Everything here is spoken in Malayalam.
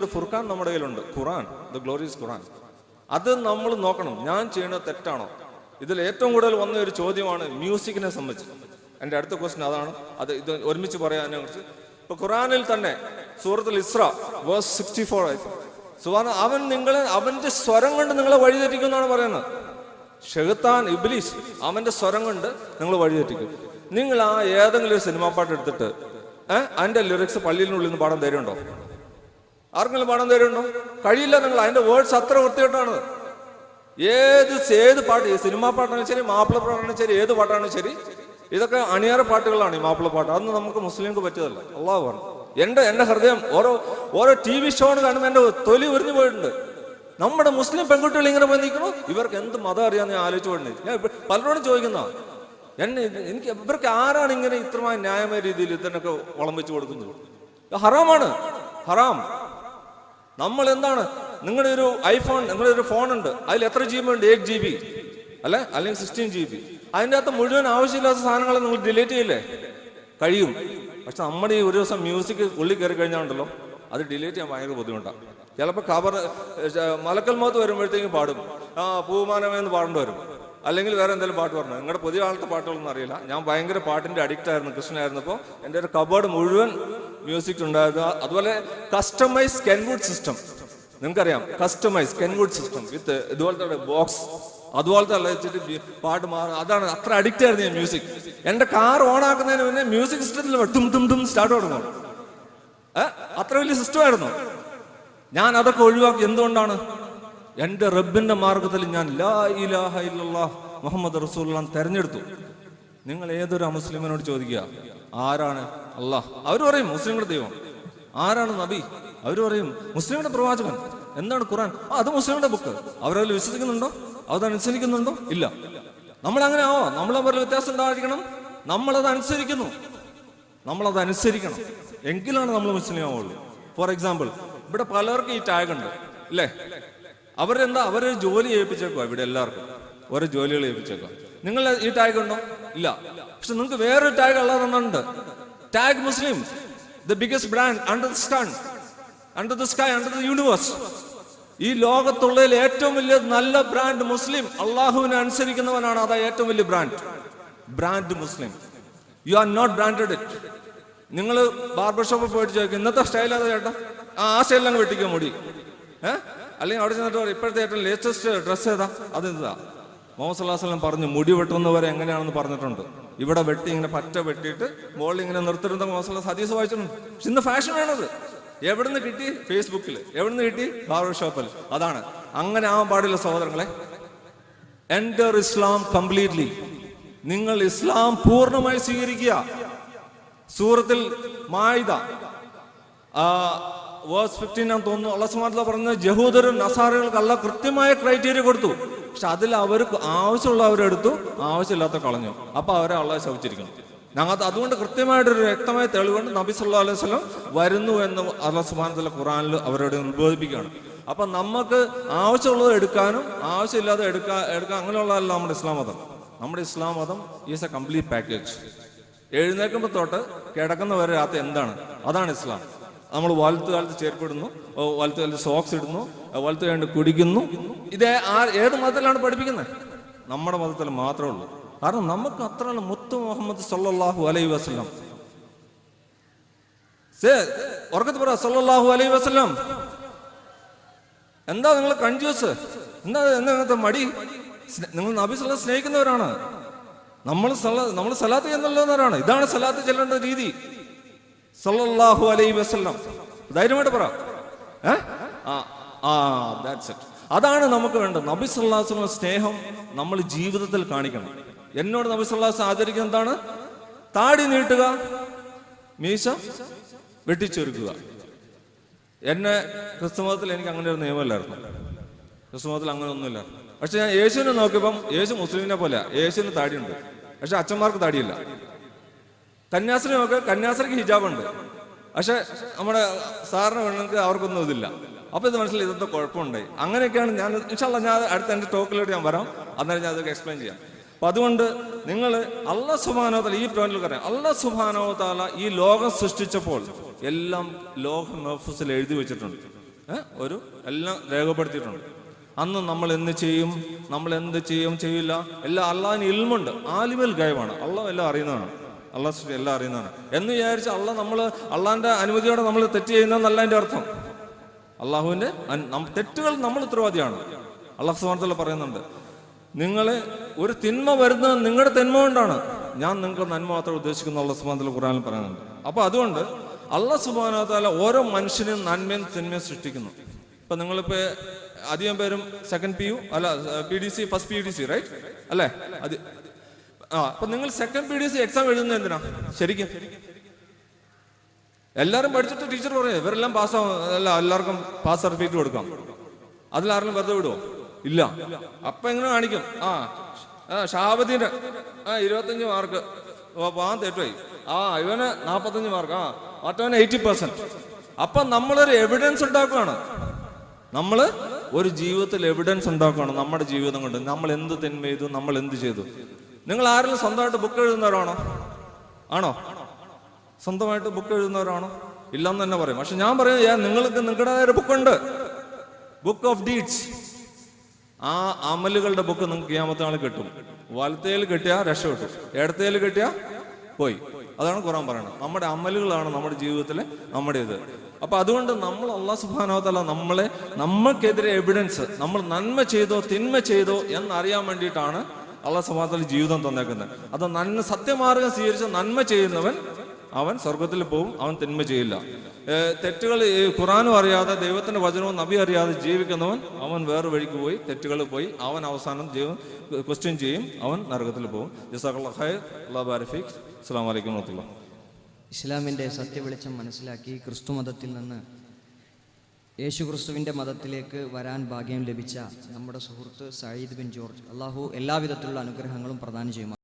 ഒരു ഫുർഖാൻ നമ്മുടെ കയ്യിലുണ്ട്. ഖുറാൻ ദ ഗ്ലോറിയസ് ഖുറാൻ അത് നമ്മൾ നോക്കണം. ഞാൻ ചെയ്യുന്നത് തെറ്റാണോ? ഇതിൽ ഏറ്റവും കൂടുതൽ വന്ന ഒരു ചോദ്യമാണ് മ്യൂസിക്കിനെ സംബന്ധിച്ച്. എന്റെ അടുത്ത ക്വസ്റ്റ്യൻ അതാണ്. അത് ഇത് ഒരുമിച്ച് പറയാനെ കുറിച്ച്. ഇപ്പൊ ഖുറാനിൽ തന്നെ സൂറത്തുൽ ഇസ്ര വേഴ്സ് സിക്സ്റ്റി ഫോർ സുബാന അവൻ നിങ്ങളെ അവന്റെ സ്വരം കൊണ്ട് നിങ്ങളെ വഴിതെറ്റിക്കും എന്നാണ് പറയുന്നത്. ഷെഹത്താൻ ഇബ്ലീസ് അവന്റെ സ്വരം കൊണ്ട് നിങ്ങൾ വഴിതെറ്റിക്കും. നിങ്ങൾ ആ ഏതെങ്കിലും ഒരു സിനിമാ പാട്ട് എടുത്തിട്ട് ഏഹ് അതിന്റെ ലിറിക്സ് പള്ളിയിനുള്ളിൽ നിന്ന് പാടാൻ ധൈര്യമുണ്ടോ? ആർക്കെങ്കിലും പണം തരുന്നു കഴിയില്ല നിങ്ങൾ. അതിന്റെ വേർഡ്സ് അത്ര വൃത്തികെട്ടാണ്. ഏത് ഏത് പാട്ട് സിനിമാ പാട്ടാണെങ്കിലും ശരി മാപ്പിള പാട്ടാണെങ്കിലും ശരി ഏത് പാട്ടാണെങ്കിലും ശരി ഇതൊക്കെ അണിയറ പാട്ടുകളാണ് ഈ മാപ്പിള പാട്ട്. അതൊന്നും നമുക്ക് മുസ്ലിംക്ക് പറ്റിയതല്ല. അള്ളാഹു പറഞ്ഞു. എന്റെ എന്റെ ഹൃദയം ഓരോ ഓരോ ടി വി ഷോ കാണുമ്പോൾ എന്റെ തൊലി ഉരിഞ്ഞു പോയിട്ടുണ്ട്. നമ്മുടെ മുസ്ലിം പെൺകുട്ടികൾ ഇങ്ങനെ പോയി നിൽക്കുന്നു. ഇവർക്ക് എന്ത് മതം അറിയാന്ന് ഞാൻ ആലോചിച്ചു പോയിട്ടുണ്ട്. ഞാൻ പലരോടും ചോദിക്കുന്ന എന്നെ എനിക്ക് ഇവർക്ക് ആരാണ് ഇങ്ങനെ ഇത്രമായ ന്യായമായ രീതിയിൽ ഇതിനൊക്കെ വളം വെച്ച് കൊടുക്കുന്നത്? ഹറാമാണ്. ഹറാം. നമ്മൾ എന്താണ് നിങ്ങളുടെ ഒരു ഐഫോൺ നിങ്ങളുടെ ഒരു ഫോൺ ഉണ്ട്. അതിൽ എത്ര ജി ബി ഉണ്ട്? എയ്റ്റ് ജി ബി അല്ലെ? അല്ലെങ്കിൽ സിക്സ്റ്റീൻ ജി ബി അതിന്റെ അകത്ത് മുഴുവൻ ആവശ്യമില്ലാത്ത സാധനങ്ങൾ നിങ്ങൾ ഡിലീറ്റ് ചെയ്യില്ലേ? കഴിയും. പക്ഷെ നമ്മുടെ ഈ ഒരു ദിവസം മ്യൂസിക് ഉള്ളിൽ കയറി കഴിഞ്ഞാൽ ഉണ്ടല്ലോ അത് ഡിലീറ്റ് ചെയ്യാൻ ഭയങ്കര ബുദ്ധിമുട്ടാണ് ചിലപ്പോൾ കവർ മലക്കൽ മോത്ത് വരുമ്പോഴത്തേക്കും പാടും. ആ പൂമാനമേന്ന് പാടേണ്ടി വരും. അല്ലെങ്കിൽ വേറെ എന്തെങ്കിലും പാട്ട് പറഞ്ഞു നിങ്ങളുടെ പുതിയ കാലത്തെ പാട്ടുകളൊന്നും അറിയില്ല. ഞാൻ ഭയങ്കര പാട്ടിന്റെ അഡിക്റ്റ് ആയിരുന്നു കൃഷ്ണനായിരുന്നപ്പോൾ. എന്റെ ഒരു കബോർഡ് മുഴുവൻ മ്യൂസിക് ഉണ്ടായിരുന്നു അതുപോലെ കസ്റ്റമൈസ് കെൻവുഡ് സിസ്റ്റം നിങ്ങൾക്കറിയാം കസ്റ്റമൈസ് കെൻവുഡ് സിസ്റ്റം വിത്ത് ഇതുപോലത്തെ ബോക്സ് അതുപോലത്തെ അല്ല വെച്ചിട്ട് പാട്ട് മാറും അതാണ് അത്ര അഡിക്റ്റ് ആയിരുന്നു ഞാൻ മ്യൂസിക് എന്റെ കാർ ഓൺ ആക്കുന്നതിന് മുന്നേ മ്യൂസിക് സിസ്റ്റത്തിൽ തും തും തും സ്റ്റാർട്ട് തുടങ്ങും. അത്ര വലിയ സിസ്റ്റം ആയിരുന്നു. ഞാൻ അതൊക്കെ ഒഴിവാക്കി. എന്തുകൊണ്ടാണ്? എന്റെ റബ്ബിന്റെ മാർഗത്തിൽ ഞാൻ ലാ ഇലാഹ മുഹമ്മദ് റസൂൽ തെരഞ്ഞെടുത്തു. നിങ്ങൾ ഏതൊരു മുസ്ലിമിനോട് ചോദിക്കുക? ആരാണ് അള്ളാഹ്? അവർ പറയും മുസ്ലിങ്ങളുടെ ദൈവം. ആരാണ് നബി? അവർ പറയും മുസ്ലിങ്ങളുടെ പ്രവാചകൻ. എന്താണ് ഖുറാൻ അത് മുസ്ലിങ്ങളുടെ ബുക്ക് അവരതിൽ വിശ്വസിക്കുന്നുണ്ടോ? അത് അനുസരിക്കുന്നുണ്ടോ ഇല്ല. നമ്മൾ അങ്ങനെ ആവോ. നമ്മൾ അവരിൽ വ്യത്യാസം ഉണ്ടായിരിക്കണം നമ്മളത് അനുസരിക്കുന്നു. നമ്മളത് അനുസരിക്കണം. എങ്കിലാണ് നമ്മൾ മുസ്ലിം ആവുള്ളൂ. ഫോർ എക്സാമ്പിൾ ഇവിടെ പലർക്കും ഈ ടാഗ് ഉണ്ട്. അല്ലേ? അവരെന്താ? അവരൊരു ജോലി ഏൽപ്പിച്ചേക്കുക ഇവിടെ എല്ലാവർക്കും. ഓരോ ജോലികൾ ഏൽപ്പിച്ചേക്കുക നിങ്ങൾ ഈ ടാഗ് ഉണ്ടോ? ഇല്ല. പക്ഷെ നിങ്ങൾക്ക് വേറൊരു tag ഉള്ളതെന്നുണ്ട് tag Muslim the biggest brand under the sun under the sky under the universe ഈ ലോകത്തുള്ളതിൽ ഏറ്റവും വലിയ നല്ല ബ്രാൻഡ് മുസ്ലിം അള്ളാഹുവിനെ അനുസരിക്കുന്നവനാണ് അതാ ഏറ്റവും വലിയ brand brand Muslim you are not branded it നിങ്ങൾ ബാർബർ ഷോപ്പിൽ പോയിട്ട് ചോദിക്കും ഇന്നത്തെ സ്റ്റൈൽ ഏതാ ചേട്ടാ? ആ ആ സ്റ്റൈലിൽ അങ്ങ് വെട്ടിക്കോ മുടി. ഏഹ് അല്ലെങ്കിൽ അവിടെ ചെന്നിട്ട് ഇപ്പോഴത്തെ ഏറ്റവും ലേറ്റസ്റ്റ് ഡ്രസ്സ് ഏതാ? അത് ഇതാ മുഹമ്മദ് പറഞ്ഞു മുടി വെട്ടുന്നവരെ എങ്ങനെയാണെന്ന് പറഞ്ഞിട്ടുണ്ട്. ഇവിടെ വെട്ടി ഇങ്ങനെ പറ്റ വെട്ടിയിട്ട് മുകളിൽ ഇങ്ങനെ നിർത്തിരുന്ന മുഹമ്മദ് ഹദീസ് വായിച്ചിട്ടുണ്ട്. പക്ഷെ ഇന്ന് ഫാഷനാണത് എവിടുന്ന് കിട്ടി? ഫേസ്ബുക്കിൽ എവിടുന്ന് കിട്ടി? ബാർബർ ഷോപ്പിൽ അതാണ്. അങ്ങനെ ആവാൻ പാടില്ല സഹോദരങ്ങളെ. എന്റെ ഇസ്ലാം കംപ്ലീറ്റ്ലി നിങ്ങൾ ഇസ്ലാം പൂർണമായി സ്വീകരിക്കുക. സൂറത്തിൽ മായുത വേഴ്സ് ഫിഫ്റ്റീൻ ആണെന്ന് തോന്നുന്നു. അള്ളാഹ് സുമാർല പറഞ്ഞ ജഹൂദരും നസാറുകൾക്ക് അല്ല കൃത്യമായ ക്രൈറ്റീരിയ കൊടുത്തു. പക്ഷെ അതിൽ അവർക്ക് ആവശ്യമുള്ളവരെടുത്തു ആവശ്യമില്ലാത്ത കളഞ്ഞു. അപ്പൊ അവരെ അള്ളാഹ് ശവിച്ചിരിക്കണം ഞങ്ങൾ അതുകൊണ്ട് കൃത്യമായിട്ടൊരു വ്യക്തമായ തെളിവുകൊണ്ട് നബി സല്ലാ അലൈഹി സ്വലം വരുന്നു എന്ന് അള്ളാഹ് സുബാനത്തിലെ ഖുറാനിൽ അവരോട് ഉത്ബോധിപ്പിക്കുകയാണ്. അപ്പൊ നമുക്ക് ആവശ്യമുള്ളത് എടുക്കാനും ആവശ്യമില്ലാതെ എടുക്കാ എടുക്കാൻ അങ്ങനെയുള്ളതല്ല നമ്മുടെ ഇസ്ലാം മതം. നമ്മുടെ ഇസ്ലാം മതം ഈസ് എ കംപ്ലീറ്റ് പാക്കേജ്. എഴുന്നേൽക്കുമ്പോൾ തൊട്ട് കിടക്കുന്നവരെ രാത്രി എന്താണ്? അതാണ് ഇസ്ലാം. നമ്മൾ വലത്ത് കാലത്ത് ചേർപ്പിടുന്നു വലത്ത് കാലത്ത് സോക്സ് ഇടുന്നു. വലത്ത് കണ്ട് കുടിക്കുന്നു. ഇതേ ആ ഏത് മതത്തിലാണ് പഠിപ്പിക്കുന്നത്? നമ്മുടെ മതത്തിൽ മാത്രമേ ഉള്ളൂ. കാരണം നമുക്ക് അത്ര മുത്തു മുഹമ്മദ് സല്ലല്ലാഹു അലൈഹി വസല്ലം. ഉറക്കത്ത് പറ സല്ലല്ലാഹു അലൈഹി വസല്ലം. എന്താ നിങ്ങൾ കൺഫ്യൂസ് എന്താ എന്താ മടി? നിങ്ങൾ നബി സല്ല സ്നേഹിക്കുന്നവരാണ്. നമ്മൾ നമ്മൾ സലാത്ത് ചെന്നുള്ളവരാണ് ഇതാണ് സലാത്ത് ചെല്ലേണ്ട രീതി. സല്ലല്ലാഹു അലൈഹി വസല്ലം. ധൈര്യമായിട്ട് പറ. അതാണ് നമുക്ക് വേണ്ടത്. നബി വസല്ലം സ്നേഹം നമ്മൾ ജീവിതത്തിൽ കാണിക്കണം. എന്നോട് നബി സല്ലാസ് ആചരിക്കുന്ന എന്താണ്? താടി നീട്ടുക മീശ വെട്ടിച്ചൊരുക്കുക. എന്നെ ക്രിസ്തുമതത്തിൽ എനിക്ക് അങ്ങനെ ഒരു നിയമമില്ലായിരുന്നു. ക്രിസ്തുമതത്തിൽ അങ്ങനെ ഒന്നുമില്ല. പക്ഷെ ഞാൻ യേശുവിനെ നോക്കിയപ്പം യേശു മുസ്ലിമിനെ പോലെ യേശുവിന് താടിയുണ്ട്. പക്ഷെ അച്ഛന്മാർക്ക് താടിയില്ല. കന്യാസ്ത്രീ നോക്ക് കന്യാസ്ത്രീക്ക് ഹിജാബ് ഉണ്ട് പക്ഷെ നമ്മുടെ സാറിന് പെണ്ണുങ്ങൾക്ക് അവർക്കൊന്നും ഇതില്ല. അപ്പൊ ഇത് മനസ്സിലായി ഇതൊക്കെ കുഴപ്പമുണ്ടായി അങ്ങനെയൊക്കെയാണ് ഞാൻ ഇൻഷാല്ല ഞാൻ അടുത്ത എന്റെ ടോക്കിലോട്ട് ഞാൻ വരാം. അന്നേരം ഞാൻ അതൊക്കെ എക്സ്പ്ലെയിൻ ചെയ്യാം. അപ്പൊ അതുകൊണ്ട് നിങ്ങൾ അള്ള സുബാനോതല ഈ പോയിന്റിൽ പറയാം. അള്ള സുബാനോതാല ഈ ലോകം സൃഷ്ടിച്ചപ്പോൾ എല്ലാം ലോക മഹഫൂസിൽ എഴുതി വെച്ചിട്ടുണ്ട്. ഒരു എല്ലാം രേഖപ്പെടുത്തിയിട്ടുണ്ട്. അന്ന് നമ്മൾ എന്ത് ചെയ്യും? നമ്മൾ എന്ത് ചെയ്യും? ചെയ്യില്ല. എല്ലാം അള്ളാഹിന് ഇൽമുണ്ട്. ആലിമൽ ഗൈവാണ് അള്ളാഹ് എല്ലാം അറിയുന്നതാണ്. അള്ളാഹ് സൃഷ്ടി എല്ലാം അറിയുന്നതാണ്. എന്ന് വിചാരിച്ച് അള്ളാഹ് നമ്മൾ അള്ളാഹിന്റെ അനുമതിയോടെ നമ്മൾ തെറ്റ് ചെയ്യുന്നതെന്നല്ല എന്റെ അർത്ഥം. അള്ളാഹുവിന്റെ തെറ്റുകൾ നമ്മൾ ഉത്തരവാദിയാണ്. അള്ളാഹു സുബാനത്തല്ല പറയുന്നുണ്ട്. നിങ്ങളെ ഒരു തിന്മ വരുന്നത് നിങ്ങളുടെ തിന്മ കൊണ്ടാണ്. ഞാൻ നിങ്ങൾക്ക് നന്മ മാത്രം ഉദ്ദേശിക്കുന്ന അള്ളാഹ് സുബാനത്തല്ല ഖുറാനിൽ പറയുന്നുണ്ട്. അപ്പൊ അതുകൊണ്ട് അള്ളാഹ് സുബാനത്താല ഓരോ മനുഷ്യനും നന്മയും തിന്മയും സൃഷ്ടിക്കുന്നു. ഇപ്പൊ നിങ്ങളിപ്പോ അധികം പേരും സെക്കൻഡ് പി യു അല്ല P D C first P D C right അല്ലേ? അത് ആ അപ്പൊ നിങ്ങൾ second P D C exam എഴുതുന്നത് എന്തിനാ? ശരിക്കും. എല്ലാരും പഠിച്ചിട്ട് ടീച്ചർ പറയും ഇവരെല്ലാം പാസ്സാവും അല്ല എല്ലാവർക്കും പാസ് സർട്ടിഫിക്കറ്റ് കൊടുക്കാം. അതിലാരെങ്കിലും വെറുതെ വിടുവോ? ഇല്ല. അപ്പൊ എങ്ങനെ കാണിക്കും? ആ ആ ഷാബത്തിന്റെ ആ ഇരുപത്തഞ്ച് മാർക്ക്. ആ തെറ്റുപോയി. ആ ഇവന് നാപ്പത്തഞ്ച് മാർക്ക്. ആ മറ്റവന് എയ്റ്റി പെർസെന്റ് അപ്പൊ നമ്മളൊരു എവിഡൻസ് ഉണ്ടാക്കുകയാണ്. നമ്മൾ ഒരു ജീവിതത്തിൽ എവിഡൻസ് ഉണ്ടാക്കുകയാണ് നമ്മുടെ ജീവിതം കൊണ്ട്. നമ്മൾ എന്ത് തിന്മ ചെയ്തു? നമ്മൾ എന്ത് ചെയ്തു? നിങ്ങൾ ആരെങ്കിലും സ്വന്തമായിട്ട് ബുക്ക് എഴുതുന്നവരാണോ? ആണോ? സ്വന്തമായിട്ട് ബുക്ക് എഴുതുന്നവരാണോ? ഇല്ലെന്ന് തന്നെ പറയും. പക്ഷെ ഞാൻ പറയും ഞാൻ നിങ്ങൾക്ക് നിങ്ങളുടേതായ ഒരു ബുക്കുണ്ട് ബുക്ക് ഓഫ് ഡീഡ്സ് ആ അമലുകളുടെ ബുക്ക് നിങ്ങൾക്ക് ചെയ്യാമത്തെ നാൾ കിട്ടും. വലത്തേൽ കിട്ടിയാ രക്ഷപ്പെട്ടു ഇടത്തേൽ കിട്ടിയാൽ പോയി. അതാണ് ഖുറാൻ പറയുന്നത്. നമ്മുടെ അമലുകളാണ് നമ്മുടെ ജീവിതത്തിലെ നമ്മുടെ ഇത് അപ്പൊ അതുകൊണ്ട് നമ്മൾ അള്ളാഹ് സുബാനോത്തല്ല നമ്മളെ നമ്മൾക്കെതിരെ എവിഡൻസ് നമ്മൾ നന്മ ചെയ്തോ തിന്മ ചെയ്തോ എന്നറിയാൻ വേണ്ടിയിട്ടാണ് അള്ളാഹ് സുബാനത്തല ജീവിതം തന്നേക്കുന്നത് അത് നന്മ സത്യമാർഗം സ്വീകരിച്ച് നന്മ ചെയ്യുന്നവൻ അവൻ സ്വർഗത്തിൽ പോകും അവൻ തിന്മ ചെയ്യില്ല. തെറ്റുകൾ ഖുറാനും അറിയാതെ ദൈവത്തിന്റെ വചനവും നബി അറിയാതെ ജീവിക്കുന്നവൻ അവൻ വേറെ വഴിക്ക് പോയി തെറ്റുകൾ പോയി അവൻ അവസാനം ക്വസ്റ്റ്യൻ ചെയ്യും അവൻ നരകത്തിൽ പോകും ജസാഖ് അള്ളാഹ് ബാരിഫിക് അസ്സാം വലൈക്കും ഇസ്ലാമിന്റെ ഇസ്ലാമിന്റെ സത്യവെളിച്ചം മനസ്സിലാക്കി ക്രിസ്തു മതത്തിൽ നിന്ന് യേശു ക്രിസ്തുവിന്റെ മതത്തിലേക്ക് വരാൻ ഭാഗ്യം ലഭിച്ച നമ്മുടെ സുഹൃത്ത് സയ്യിദ് ബിൻ ജോർജ്. അള്ളാഹു എല്ലാവിധത്തിലുള്ള അനുഗ്രഹങ്ങളും പ്രദാനം ചെയ്യുമാറാകട്ടെ.